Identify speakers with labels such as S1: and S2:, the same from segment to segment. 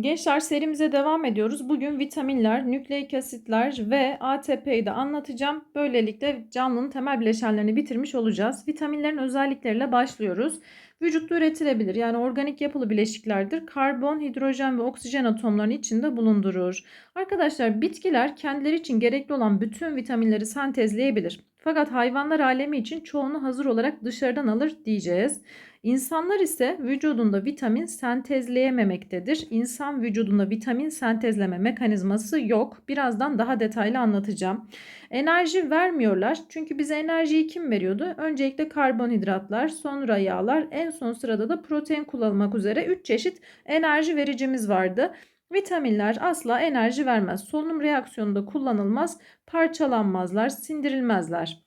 S1: Gençler serimize devam ediyoruz. Bugün vitaminler, nükleik asitler ve ATP'yi de anlatacağım. Böylelikle canlının temel bileşenlerini bitirmiş olacağız. Vitaminlerin özellikleriyle başlıyoruz. Vücutta üretilebilir yani organik yapılı bileşiklerdir. Karbon, hidrojen ve oksijen atomlarını içinde bulundurur. Arkadaşlar bitkiler kendileri için gerekli olan bütün vitaminleri sentezleyebilir. Fakat hayvanlar alemi için çoğunu hazır olarak dışarıdan alır diyeceğiz. İnsanlar ise vücudunda vitamin sentezleyememektedir. İnsan vücudunda vitamin sentezleme mekanizması yok. Birazdan daha detaylı anlatacağım. Enerji vermiyorlar. Çünkü bize enerjiyi kim veriyordu? Öncelikle karbonhidratlar, sonra yağlar, en son sırada da protein kullanılmak üzere 3 çeşit enerji vericimiz vardı. Vitaminler asla enerji vermez. Solunum reaksiyonunda kullanılmaz, parçalanmazlar, sindirilmezler.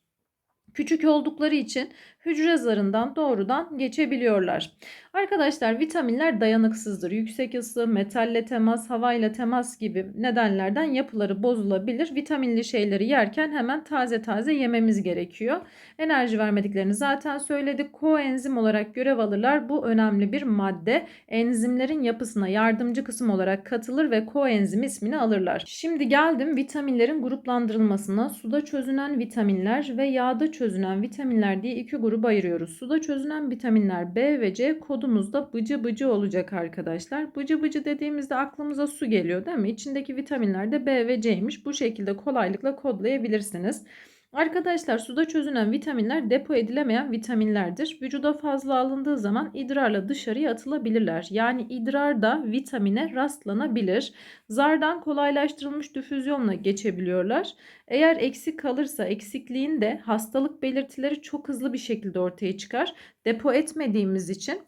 S1: Küçük oldukları için hücre zarından doğrudan geçebiliyorlar. Arkadaşlar vitaminler dayanıksızdır. Yüksek ısı, metalle temas, havayla temas gibi nedenlerden yapıları bozulabilir. Vitaminli şeyleri yerken hemen taze taze yememiz gerekiyor. Enerji vermediklerini zaten söyledik. Koenzim olarak görev alırlar. Bu önemli bir madde. Enzimlerin yapısına yardımcı kısım olarak katılır ve koenzim ismini alırlar. Şimdi geldim vitaminlerin gruplandırılmasına. Suda çözünen vitaminler ve yağda çözünen vitaminler diye iki gruba ayırıyoruz. Suda çözünen vitaminler B ve C kodumuzda bıcı bıcı olacak arkadaşlar. Bıcı bıcı dediğimizde aklımıza su geliyor değil mi? İçindeki vitaminler de B ve C'ymiş. Bu şekilde kolaylıkla kodlayabilirsiniz. Arkadaşlar suda çözünen vitaminler depo edilemeyen vitaminlerdir. Vücuda fazla alındığı zaman idrarla dışarıya atılabilirler. Yani idrarda vitamine rastlanabilir. Zardan kolaylaştırılmış difüzyonla geçebiliyorlar. Eğer eksik kalırsa eksikliğinde hastalık belirtileri çok hızlı bir şekilde ortaya çıkar. Depo etmediğimiz için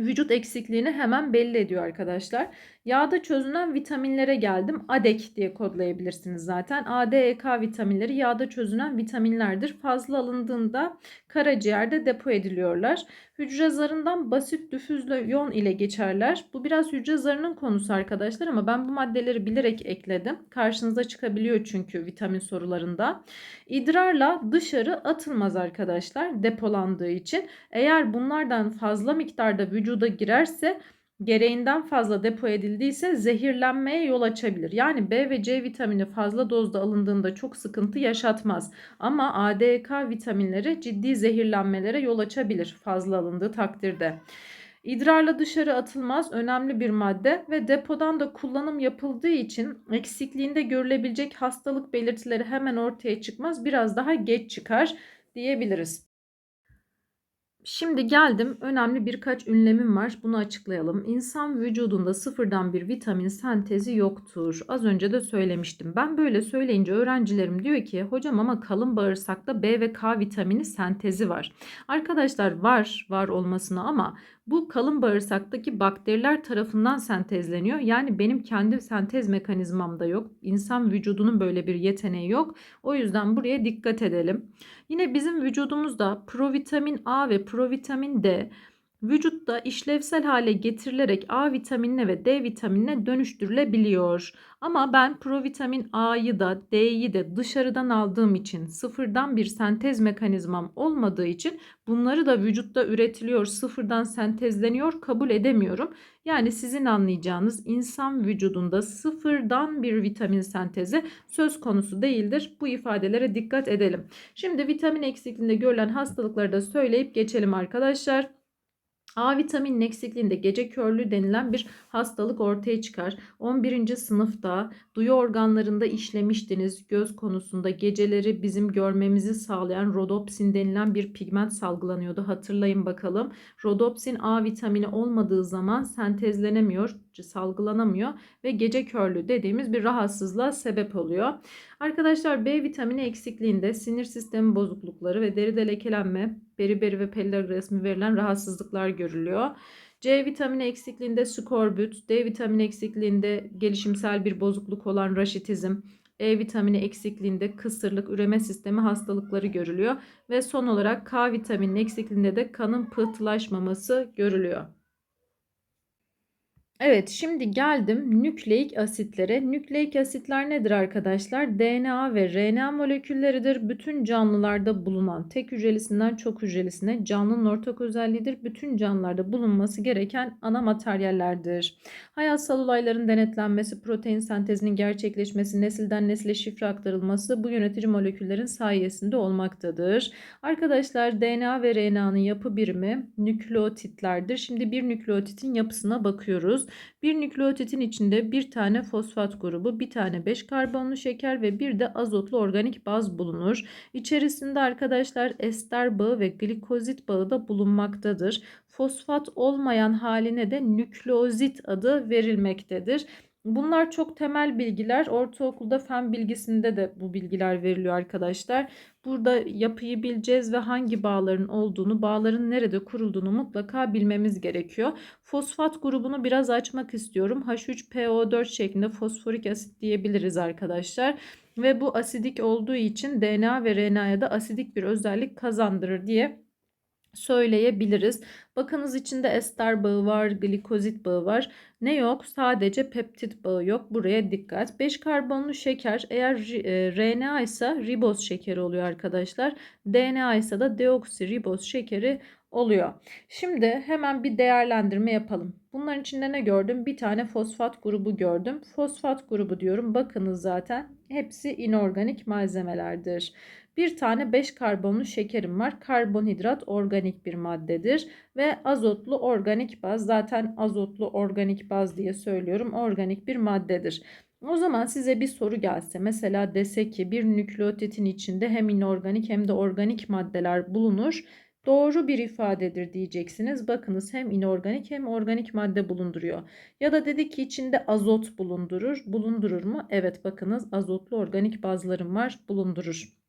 S1: vücut eksikliğini hemen belli ediyor arkadaşlar. Yağda çözünen vitaminlere geldim. ADEK diye kodlayabilirsiniz zaten. A, D, E, K vitaminleri yağda çözünen vitaminlerdir. Fazla alındığında karaciğerde depo ediliyorlar. Hücre zarından basit difüzyon ile geçerler. Bu biraz hücre zarının konusu arkadaşlar ama ben bu maddeleri bilerek ekledim. Karşınıza çıkabiliyor çünkü vitamin sorularında. İdrarla dışarı atılmaz arkadaşlar depolandığı için. Eğer bunlardan fazla miktarda vücuda girerse gereğinden fazla depo edildiyse zehirlenmeye yol açabilir. Yani B ve C vitamini fazla dozda alındığında çok sıkıntı yaşatmaz. Ama A, D, K vitaminleri ciddi zehirlenmelere yol açabilir fazla alındığı takdirde. İdrarla dışarı atılmaz önemli bir madde ve depodan da kullanım yapıldığı için eksikliğinde görülebilecek hastalık belirtileri hemen ortaya çıkmaz. Biraz daha geç çıkar diyebiliriz. Şimdi geldim önemli birkaç ünlemim var. Bunu açıklayalım. İnsan vücudunda sıfırdan bir vitamin sentezi yoktur. Az önce de söylemiştim. Ben böyle söyleyince öğrencilerim diyor ki hocam ama kalın bağırsakta B ve K vitamini sentezi var. Arkadaşlar var var olmasına ama bu kalın bağırsaktaki bakteriler tarafından sentezleniyor. Yani benim kendi sentez mekanizmamda yok. İnsan vücudunun böyle bir yeteneği yok. O yüzden buraya dikkat edelim. Yine bizim vücudumuzda provitamin A ve provitamin D vücutta işlevsel hale getirilerek A vitaminine ve D vitaminine dönüştürülebiliyor. Ama ben provitamin A'yı da D'yi de dışarıdan aldığım için sıfırdan bir sentez mekanizmam olmadığı için bunları da vücutta üretiliyor, sıfırdan sentezleniyor kabul edemiyorum. Yani sizin anlayacağınız insan vücudunda sıfırdan bir vitamin sentezi söz konusu değildir. Bu ifadelere dikkat edelim. Şimdi vitamin eksikliğinde görülen hastalıkları da söyleyip geçelim arkadaşlar. A vitaminin eksikliğinde gece körlüğü denilen bir hastalık ortaya çıkar. 11. sınıfta duyu organlarında işlemiştiniz. Göz konusunda geceleri bizim görmemizi sağlayan rodopsin denilen bir pigment salgılanıyordu. Hatırlayın bakalım. Rodopsin A vitamini olmadığı zaman sentezlenemiyor, salgılanamıyor ve gece körlüğü dediğimiz bir rahatsızlığa sebep oluyor. Arkadaşlar B vitamini eksikliğinde sinir sistemi bozuklukları ve deride lekelenme, beriberi ve peller resmi verilen rahatsızlıklar görülüyor. C vitamini eksikliğinde skorbut, D vitamini eksikliğinde gelişimsel bir bozukluk olan raşitizm, E vitamini eksikliğinde kısırlık, üreme sistemi hastalıkları görülüyor ve son olarak K vitamini eksikliğinde de kanın pıhtılaşmaması görülüyor. Evet, şimdi geldim nükleik asitlere. Nükleik asitler nedir arkadaşlar? DNA ve RNA molekülleridir. Bütün canlılarda bulunan tek hücrelisinden çok hücrelisine canlının ortak özelliğidir. Bütün canlılarda bulunması gereken ana materyallerdir. Hayatsal olayların denetlenmesi, protein sentezinin gerçekleşmesi, nesilden nesile şifre aktarılması bu yönetici moleküllerin sayesinde olmaktadır. Arkadaşlar DNA ve RNA'nın yapı birimi nükleotitlerdir. Şimdi bir nükleotitin yapısına bakıyoruz. Bir nükleotitin içinde bir tane fosfat grubu, bir tane 5 karbonlu şeker ve bir de azotlu organik baz bulunur. İçerisinde arkadaşlar ester bağı ve glikozit bağı da bulunmaktadır. Fosfat olmayan haline de nükleozit adı verilmektedir. Bunlar çok temel bilgiler. Ortaokulda fen bilgisinde de bu bilgiler veriliyor arkadaşlar. Burada yapıyı bileceğiz ve hangi bağların olduğunu, bağların nerede kurulduğunu mutlaka bilmemiz gerekiyor. Fosfat grubunu biraz açmak istiyorum. H3PO4 şeklinde fosforik asit diyebiliriz arkadaşlar. Ve bu asidik olduğu için DNA ve RNA'ya da asidik bir özellik kazandırır diye söyleyebiliriz. Bakınız içinde ester bağı var, glikozit bağı var. Ne yok? Sadece peptit bağı yok. Buraya dikkat. 5 karbonlu şeker eğer e, RNA ise riboz şekeri oluyor arkadaşlar. DNA ise de deoksiriboz şekeri oluyor. Şimdi hemen bir değerlendirme yapalım. Bunların içinde ne gördüm? Bir tane fosfat grubu gördüm. Fosfat grubu diyorum. Bakınız zaten hepsi inorganik malzemelerdir. Bir tane 5 karbonlu şekerim var. Karbonhidrat organik bir maddedir ve azotlu organik baz zaten azotlu organik baz diye söylüyorum. Organik bir maddedir. O zaman size bir soru gelse mesela dese ki bir nükleotitin içinde hem inorganik hem de organik maddeler bulunur. Doğru bir ifadedir diyeceksiniz. Bakınız hem inorganik hem organik madde bulunduruyor. Ya da dedi ki içinde azot bulundurur. Bulundurur mu? Evet bakınız azotlu organik bazlarım var bulundurur.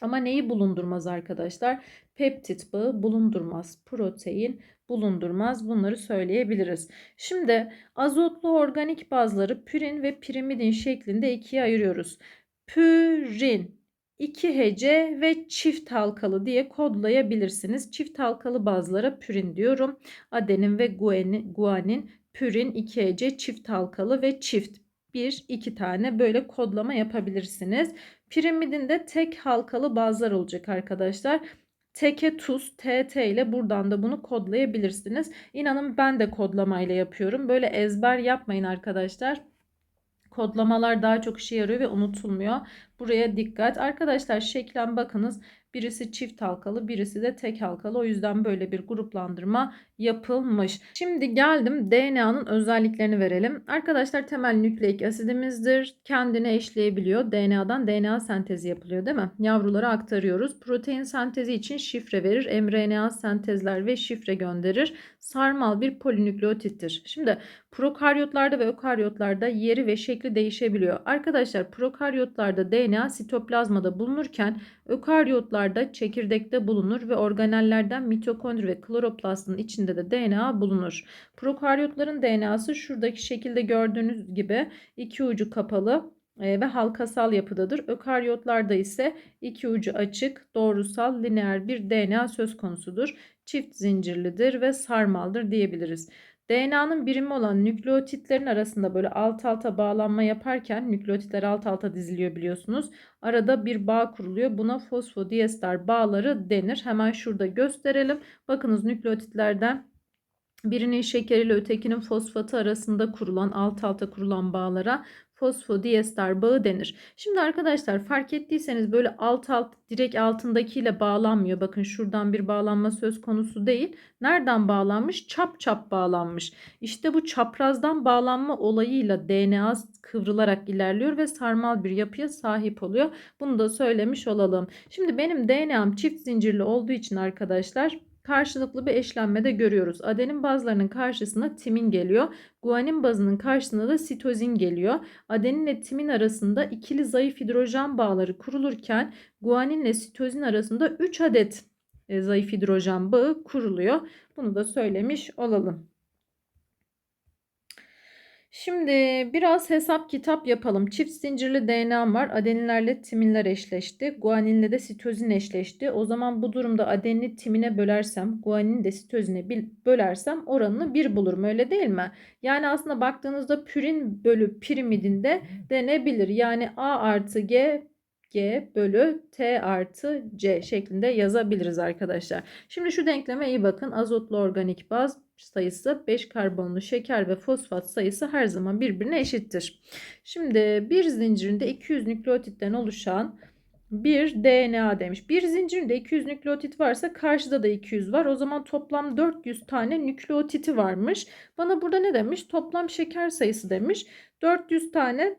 S1: Ama neyi bulundurmaz arkadaşlar? Peptit bağı bulundurmaz. Protein bulundurmaz. Bunları söyleyebiliriz. Şimdi azotlu organik bazları pürin ve pirimidin şeklinde ikiye ayırıyoruz. Pürin, iki hece ve çift halkalı diye kodlayabilirsiniz. Çift halkalı bazlara pürin diyorum. Adenin ve guanin, pürin, iki hece, çift halkalı ve çift bir iki tane böyle kodlama yapabilirsiniz. Pirimidin de tek halkalı bazlar olacak arkadaşlar. Teke tuz TT ile buradan da bunu kodlayabilirsiniz. İnanın ben de kodlamayla yapıyorum. Böyle ezber yapmayın arkadaşlar. Kodlamalar daha çok işe yarıyor ve unutulmuyor. Buraya dikkat. Arkadaşlar şeklen bakınız. Birisi çift halkalı, birisi de tek halkalı. O yüzden böyle bir gruplandırma yapılmış. Şimdi geldim DNA'nın özelliklerini verelim. Arkadaşlar temel nükleik asidimizdir. Kendine eşleyebiliyor. DNA'dan DNA sentezi yapılıyor değil mi? Yavrulara aktarıyoruz. Protein sentezi için şifre verir. mRNA sentezler ve şifre gönderir. Sarmal bir polinükleotittir. Şimdi prokaryotlarda ve ökaryotlarda yeri ve şekli değişebiliyor. Arkadaşlar prokaryotlarda DNA sitoplazmada bulunurken ökaryotlarda çekirdekte bulunur ve organellerden mitokondri ve kloroplastın içinde içinde de DNA bulunur. Prokaryotların DNA'sı şuradaki şekilde gördüğünüz gibi iki ucu kapalı e, ve halkasal yapıdadır. Ökaryotlarda ise iki ucu açık, doğrusal, lineer bir DNA söz konusudur. Çift zincirlidir ve sarmaldır diyebiliriz. DNA'nın birimi olan nükleotitlerin arasında böyle alt alta bağlanma yaparken nükleotitler alt alta diziliyor biliyorsunuz. Arada bir bağ kuruluyor. Buna fosfodiester bağları denir. Hemen şurada gösterelim. Bakınız nükleotitlerden birinin şekeriyle ötekinin fosfatı arasında kurulan alt alta kurulan bağlara fosfodiester bağı denir. Şimdi arkadaşlar fark ettiyseniz böyle alt alt direkt altındakiyle bağlanmıyor. Bakın şuradan bir bağlanma söz konusu değil. Nereden bağlanmış? Çap çap bağlanmış. İşte bu çaprazdan bağlanma olayıyla DNA kıvrılarak ilerliyor ve sarmal bir yapıya sahip oluyor. Bunu da söylemiş olalım. Şimdi benim DNA'm çift zincirli olduğu için arkadaşlar karşılıklı bir eşlenmede görüyoruz. Adenin bazlarının karşısına timin geliyor. Guanin bazının karşısına da sitozin geliyor. Adenin ile timin arasında ikili zayıf hidrojen bağları kurulurken guanin ile sitozin arasında 3 adet e, zayıf hidrojen bağı kuruluyor. Bunu da söylemiş olalım. Şimdi biraz hesap kitap yapalım. Çift zincirli DNA var. Adeninlerle timinler eşleşti. Guaninle de sitozin eşleşti. O zaman bu durumda adenini timine bölersem, guanini de sitozine bölersem oranını 1 bulurum. Öyle değil mi? Yani aslında baktığınızda pürin bölü pirimidinde denebilir. Yani A artı G G bölü T artı C şeklinde yazabiliriz arkadaşlar. Şimdi şu denkleme iyi bakın. Azotlu organik baz sayısı 5 karbonlu şeker ve fosfat sayısı her zaman birbirine eşittir. Şimdi bir zincirinde 200 nükleotitten oluşan bir DNA demiş. Bir zincirinde 200 nükleotit varsa karşıda da 200 var. O zaman toplam 400 tane nükleotiti varmış. Bana burada ne demiş? Toplam şeker sayısı demiş. 400 tane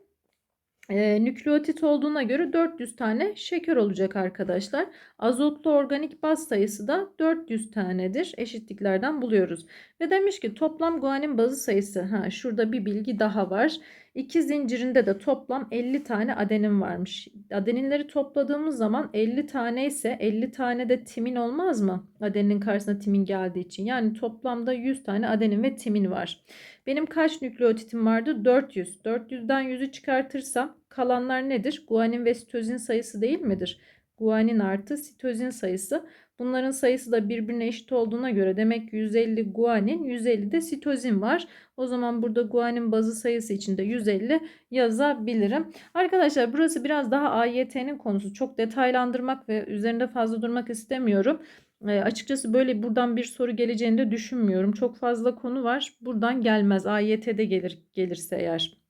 S1: e, nükleotit olduğuna göre 400 tane şeker olacak arkadaşlar. Azotlu organik baz sayısı da 400 tanedir. Eşitliklerden buluyoruz. Ve demiş ki toplam guanin bazı sayısı. Ha şurada bir bilgi daha var. İki zincirinde de toplam 50 tane adenin varmış. Adeninleri topladığımız zaman 50 tane ise 50 tane de timin olmaz mı? Adeninin karşısına timin geldiği için. Yani toplamda 100 tane adenin ve timin var. Benim kaç nükleotitim vardı? 400. 400'den 100'ü çıkartırsam kalanlar nedir? Guanin ve sitozin sayısı değil midir? Guanin artı sitozin sayısı. Bunların sayısı da birbirine eşit olduğuna göre demek ki 150 guanin, 150 de sitozin var. O zaman burada guanin bazı sayısı için de 150 yazabilirim. Arkadaşlar burası biraz daha AYT'nin konusu. Çok detaylandırmak ve üzerinde fazla durmak istemiyorum. E, açıkçası böyle buradan bir soru geleceğini de düşünmüyorum. Çok fazla konu var. Buradan gelmez. AYT'de gelir gelirse eğer.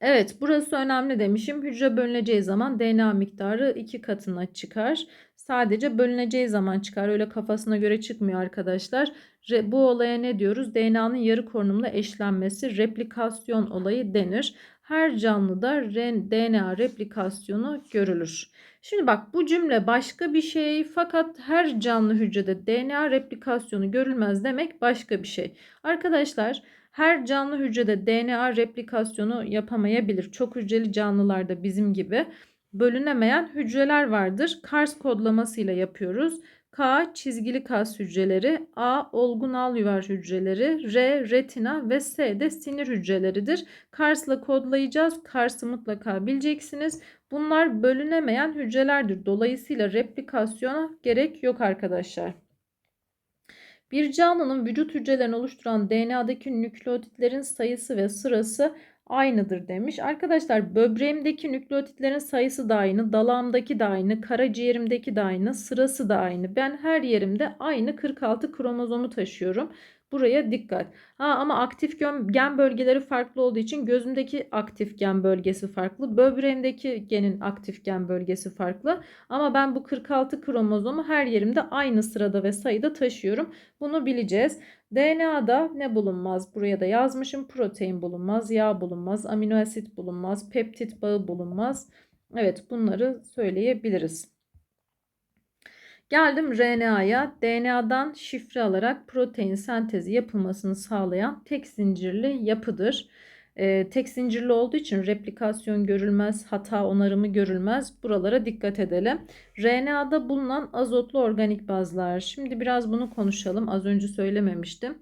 S1: Evet burası önemli demişim. Hücre bölüneceği zaman DNA miktarı iki katına çıkar. Sadece bölüneceği zaman çıkar. Öyle kafasına göre çıkmıyor arkadaşlar. Re, bu olaya ne diyoruz? DNA'nın yarı korunumla eşlenmesi replikasyon olayı denir. Her canlıda DNA replikasyonu görülür. Şimdi bak bu cümle başka bir şey fakat her canlı hücrede DNA replikasyonu görülmez demek başka bir şey. Arkadaşlar her canlı hücrede DNA replikasyonu yapamayabilir. Çok hücreli canlılarda bizim gibi bölünemeyen hücreler vardır. Kars kodlamasıyla yapıyoruz. K çizgili kas hücreleri, A olgun al yuvar hücreleri, R retina ve S de sinir hücreleridir. Kars'la kodlayacağız. Kars'ı mutlaka bileceksiniz. Bunlar bölünemeyen hücrelerdir. Dolayısıyla replikasyona gerek yok arkadaşlar. Bir canlının vücut hücrelerini oluşturan DNA'daki nükleotitlerin sayısı ve sırası aynıdır demiş. Arkadaşlar böbreğimdeki nükleotitlerin sayısı da aynı, dalağımdaki de aynı, karaciğerimdeki de aynı, sırası da aynı. Ben her yerimde aynı 46 kromozomu taşıyorum. Buraya dikkat. Ha, ama aktif gen bölgeleri farklı olduğu için gözümdeki aktif gen bölgesi farklı. Böbreğimdeki genin aktif gen bölgesi farklı. Ama ben bu 46 kromozomu her yerimde aynı sırada ve sayıda taşıyorum. Bunu bileceğiz. DNA'da ne bulunmaz? Buraya da yazmışım. Protein bulunmaz, yağ bulunmaz, amino asit bulunmaz, peptit bağı bulunmaz. Evet bunları söyleyebiliriz. Geldim RNA'ya. DNA'dan şifre alarak protein sentezi yapılmasını sağlayan tek zincirli yapıdır. E, tek zincirli olduğu için replikasyon görülmez, hata onarımı görülmez. Buralara dikkat edelim. RNA'da bulunan azotlu organik bazlar. Şimdi biraz bunu konuşalım. Az önce söylememiştim.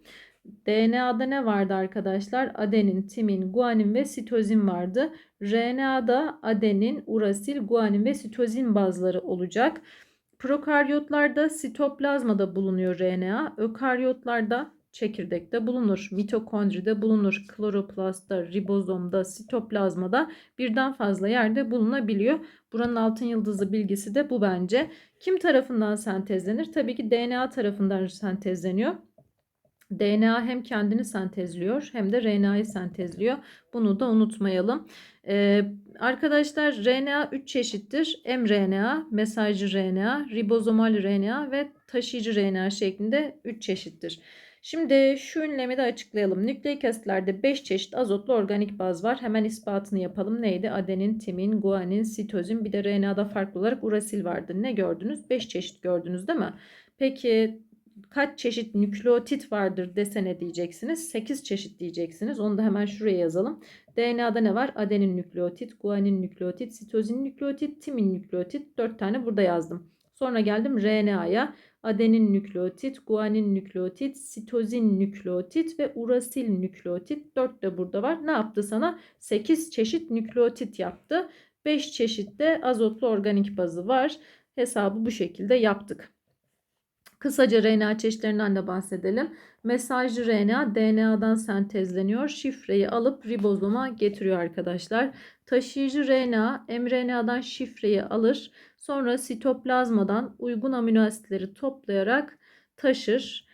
S1: DNA'da ne vardı arkadaşlar? Adenin, timin, guanin ve sitozin vardı. RNA'da adenin, urasil, guanin ve sitozin bazları olacak. Prokaryotlarda sitoplazmada bulunuyor RNA. Ökaryotlarda çekirdekte bulunur. Mitokondride bulunur. Kloroplastta, ribozomda, sitoplazmada birden fazla yerde bulunabiliyor. Buranın altın yıldızı bilgisi de bu bence. Kim tarafından sentezlenir? Tabii ki DNA tarafından sentezleniyor. DNA hem kendini sentezliyor hem de RNA'yı sentezliyor. Bunu da unutmayalım. Ee, arkadaşlar RNA 3 çeşittir. mRNA, mesajcı RNA, ribozomal RNA ve taşıyıcı RNA şeklinde 3 çeşittir. Şimdi şu ünlemi de açıklayalım. Nükleik asitlerde 5 çeşit azotlu organik baz var. Hemen ispatını yapalım. Neydi? Adenin, timin, guanin, sitozin bir de RNA'da farklı olarak urasil vardı. Ne gördünüz? 5 çeşit gördünüz değil mi? Peki kaç çeşit nükleotit vardır desene diyeceksiniz. 8 çeşit diyeceksiniz. Onu da hemen şuraya yazalım. DNA'da ne var? Adenin nükleotit, guanin nükleotit, sitozin nükleotit, timin nükleotit. 4 tane burada yazdım. Sonra geldim RNA'ya. Adenin nükleotit, guanin nükleotit, sitozin nükleotit ve urasil nükleotit. 4 de burada var. Ne yaptı sana? 8 çeşit nükleotit yaptı. 5 çeşit de azotlu organik bazı var. Hesabı bu şekilde yaptık. Kısaca RNA çeşitlerinden de bahsedelim. Mesajcı RNA DNA'dan sentezleniyor. Şifreyi alıp ribozoma getiriyor arkadaşlar. Taşıyıcı RNA mRNA'dan şifreyi alır. Sonra sitoplazmadan uygun amino asitleri toplayarak taşır.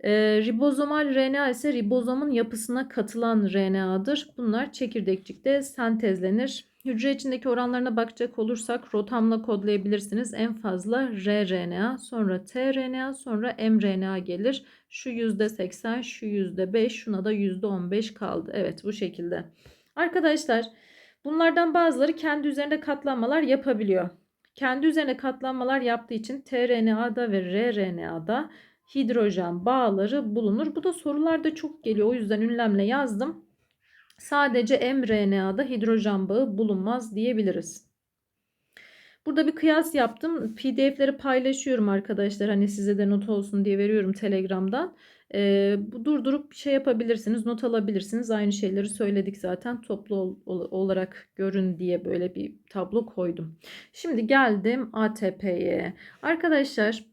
S1: E, ribozomal RNA ise ribozomun yapısına katılan RNA'dır. Bunlar çekirdekçikte sentezlenir. Hücre içindeki oranlarına bakacak olursak rotamla kodlayabilirsiniz. En fazla rRNA, sonra tRNA, sonra mRNA gelir. Şu %80, şu %5, şuna da %15 kaldı. Evet bu şekilde. Arkadaşlar bunlardan bazıları kendi üzerinde katlanmalar yapabiliyor. Kendi üzerine katlanmalar yaptığı için tRNA'da ve rRNA'da hidrojen bağları bulunur. Bu da sorularda çok geliyor. O yüzden ünlemle yazdım. Sadece mRNA'da hidrojen bağı bulunmaz diyebiliriz. Burada bir kıyas yaptım. PDF'leri paylaşıyorum arkadaşlar. Hani size de not olsun diye veriyorum Telegram'dan. Bu durdurup şey yapabilirsiniz, not alabilirsiniz. Aynı şeyleri söyledik zaten. Toplu ol, olarak görün diye böyle bir tablo koydum. Şimdi geldim ATP'ye. Arkadaşlar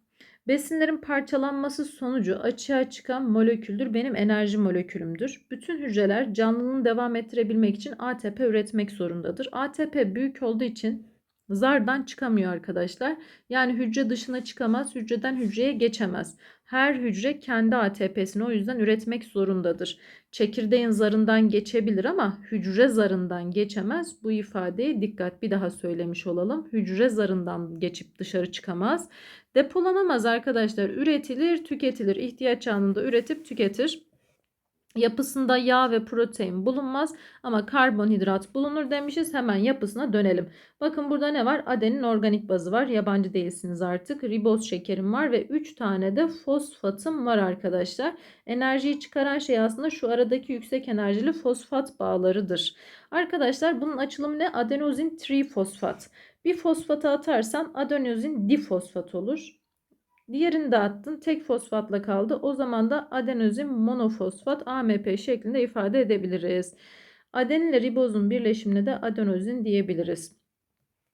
S1: Besinlerin parçalanması sonucu açığa çıkan moleküldür. Benim enerji molekülümdür. Bütün hücreler canlılığını devam ettirebilmek için ATP üretmek zorundadır. ATP büyük olduğu için zardan çıkamıyor arkadaşlar. Yani hücre dışına çıkamaz, hücreden hücreye geçemez. Her hücre kendi ATP'sini o yüzden üretmek zorundadır. Çekirdeğin zarından geçebilir ama hücre zarından geçemez. Bu ifadeyi dikkat bir daha söylemiş olalım. Hücre zarından geçip dışarı çıkamaz. Depolanamaz arkadaşlar. Üretilir, tüketilir. İhtiyaç anında üretip tüketir. Yapısında yağ ve protein bulunmaz ama karbonhidrat bulunur demişiz. Hemen yapısına dönelim. Bakın burada ne var? Adenin organik bazı var. Yabancı değilsiniz artık. Riboz şekerim var ve 3 tane de fosfatım var arkadaşlar. Enerjiyi çıkaran şey aslında şu aradaki yüksek enerjili fosfat bağlarıdır. Arkadaşlar bunun açılımı ne? Adenozin trifosfat. Bir fosfatı atarsan adenozin difosfat olur. Diğerini de attın. Tek fosfatla kaldı. O zaman da adenozin monofosfat AMP şeklinde ifade edebiliriz. Adenin ile ribozun birleşimine de adenozin diyebiliriz.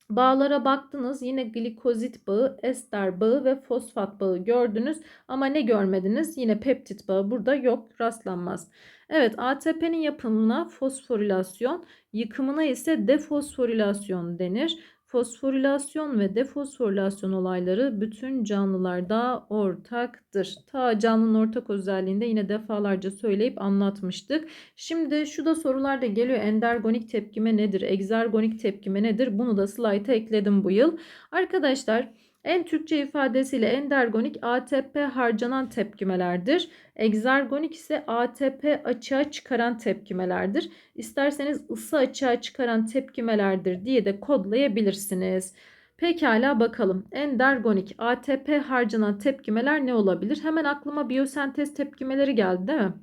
S1: Bağlara baktınız yine glikozit bağı, ester bağı ve fosfat bağı gördünüz ama ne görmediniz? Yine peptit bağı burada yok rastlanmaz. Evet ATP'nin yapımına fosforilasyon, yıkımına ise defosforilasyon denir. Fosforilasyon ve defosforilasyon olayları bütün canlılarda ortaktır. Ta canlının ortak özelliğinde yine defalarca söyleyip anlatmıştık. Şimdi şu da sorularda geliyor. Endergonik tepkime nedir? Egzergonik tepkime nedir? Bunu da slayta ekledim bu yıl. Arkadaşlar en Türkçe ifadesiyle endergonik ATP harcanan tepkimelerdir. Egzergonik ise ATP açığa çıkaran tepkimelerdir. İsterseniz ısı açığa çıkaran tepkimelerdir diye de kodlayabilirsiniz. Pekala bakalım. Endergonik ATP harcanan tepkimeler ne olabilir? Hemen aklıma biyosentez tepkimeleri geldi değil mi?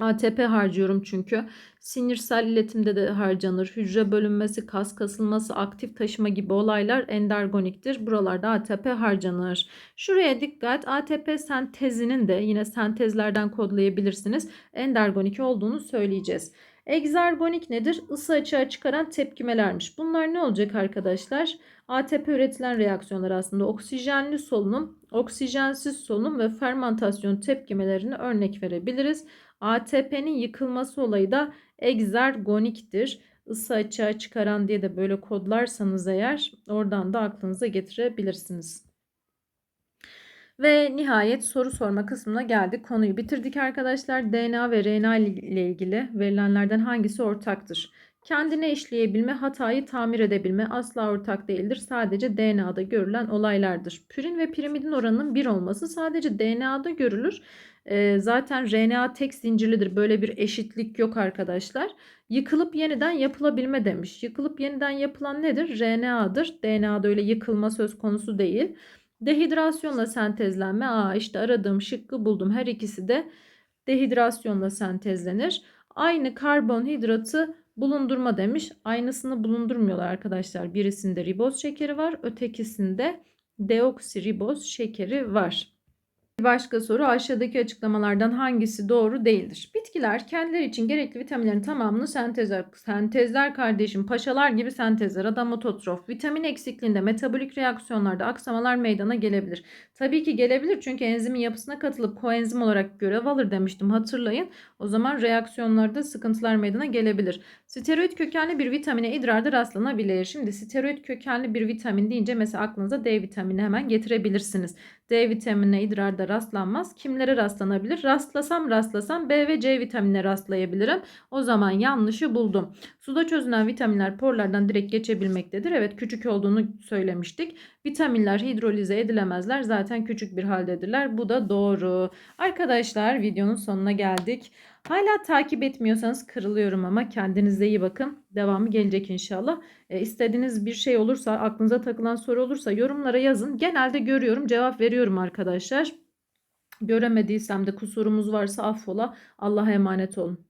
S1: ATP harcıyorum çünkü. Sinirsel iletimde de harcanır. Hücre bölünmesi, kas kasılması, aktif taşıma gibi olaylar endergoniktir. Buralarda ATP harcanır. Şuraya dikkat. ATP sentezinin de yine sentezlerden kodlayabilirsiniz. Endergonik olduğunu söyleyeceğiz. Egzergonik nedir? Isı açığa çıkaran tepkimelermiş. Bunlar ne olacak arkadaşlar? ATP üretilen reaksiyonlar aslında oksijenli solunum, oksijensiz solunum ve fermentasyon tepkimelerine örnek verebiliriz. ATP'nin yıkılması olayı da egzergoniktir. Isı açığa çıkaran diye de böyle kodlarsanız eğer oradan da aklınıza getirebilirsiniz. Ve nihayet soru sorma kısmına geldik. Konuyu bitirdik arkadaşlar. DNA ve RNA ile ilgili verilenlerden hangisi ortaktır? Kendine işleyebilme, hatayı tamir edebilme asla ortak değildir. Sadece DNA'da görülen olaylardır. Pürin ve pirimidin oranının 1 olması sadece DNA'da görülür. Zaten RNA tek zincirlidir. Böyle bir eşitlik yok arkadaşlar. Yıkılıp yeniden yapılabilme demiş. Yıkılıp yeniden yapılan nedir? RNA'dır. DNA'da öyle yıkılma söz konusu değil. Dehidrasyonla sentezlenme. Aa işte aradığım şıkkı buldum. Her ikisi de dehidrasyonla sentezlenir. Aynı karbonhidratı bulundurma demiş. Aynısını bulundurmuyorlar arkadaşlar. Birisinde riboz şekeri var, ötekisinde deoksiriboz şekeri var. Bir başka soru aşağıdaki açıklamalardan hangisi doğru değildir? Bitkiler kendileri için gerekli vitaminlerin tamamını sentezler. Sentezler kardeşim paşalar gibi sentezler. Adam ototrof. Vitamin eksikliğinde metabolik reaksiyonlarda aksamalar meydana gelebilir. Tabii ki gelebilir çünkü enzimin yapısına katılıp koenzim olarak görev alır demiştim hatırlayın. O zaman reaksiyonlarda sıkıntılar meydana gelebilir. Steroid kökenli bir vitamine idrarda rastlanabilir. Şimdi steroid kökenli bir vitamin deyince mesela aklınıza D vitamini hemen getirebilirsiniz. D vitaminine idrarda rastlanmaz. Kimlere rastlanabilir? Rastlasam rastlasam B ve C vitaminine rastlayabilirim. O zaman yanlışı buldum. Suda çözünen vitaminler porlardan direkt geçebilmektedir. Evet küçük olduğunu söylemiştik. Vitaminler hidrolize edilemezler. Zaten küçük bir haldedirler. Bu da doğru. Arkadaşlar videonun sonuna geldik. Hala takip etmiyorsanız kırılıyorum ama kendinize iyi bakın. Devamı gelecek inşallah. E, istediğiniz bir şey olursa, aklınıza takılan soru olursa yorumlara yazın. Genelde görüyorum, cevap veriyorum arkadaşlar. Göremediysem de kusurumuz varsa affola. Allah'a emanet olun.